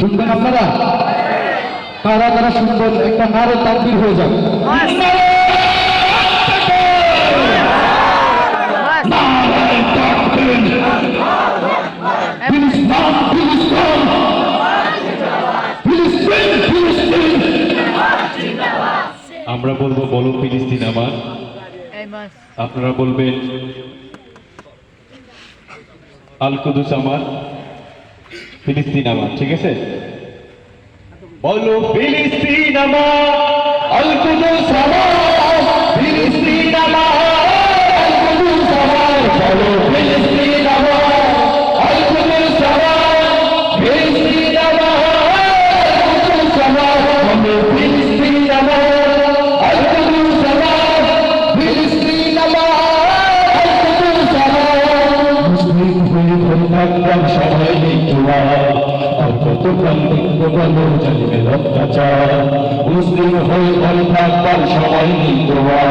শুনবেন আপনারা? কারা কারা শুনবেন, একটা নারে তাকবির হয়ে যাবে আমরা বলব, বলো ফিলিস্তিন আমার। আপনারা বলবেন আল কুদুস আমার। ফিলিস্তিন আমার ঠিক আছে? বলো ফিলিস্তিন আমার থাকতাম সবাই জোয়া আর কত কান্দিক বলো জানিবে অত্যাচার মুসলিম হয়ে ধরে থাকতাম সবাই জোয়া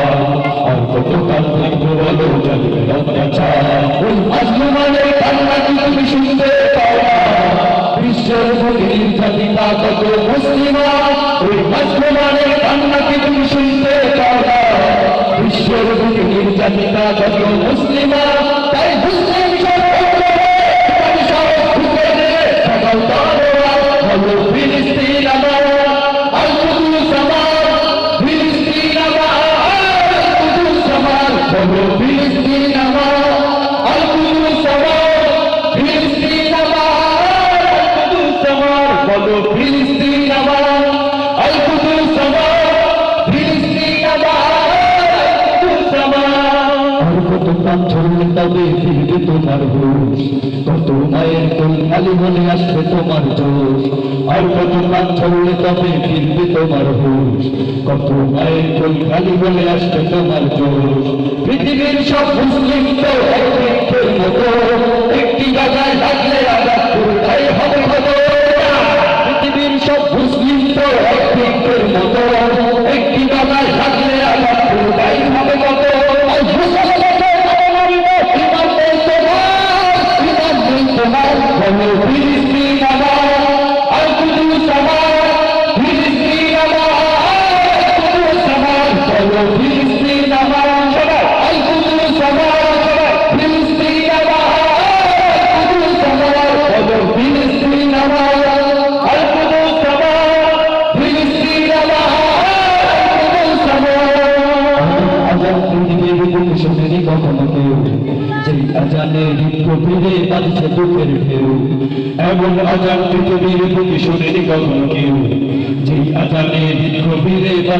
আর কত কান্দিক বলো জানিবে অত্যাচার ওই মাজলুমানের কান্না কি তুমি শুনতে পাও না? বিশ্বের বুকে নির্যাতিতা কত মুসলিমান ওই মাজলুমানের কান্না মুসলিম কত কাম ছড়লে তবে ফিরবে তোমার হুশ, কত মায়ের কোল খালি হলে আসবে তোমার জোশ। আর কত কাম ছড়লে তবে ফিরবে তোমার হুশ, কত মায়ের কোল খালি হলে আসবে পৃথিবীর সব মুসলিম তো একটি জায়গায় বুক শোনেনি কখনো কেউ যেই আজানে গভীরে বাজছে দুঃখের ঢেউ। এমন আজান পৃথিবীর প্রতি শোনেনি কখনো কেউ। যেই আজানে গভীরে বাজছে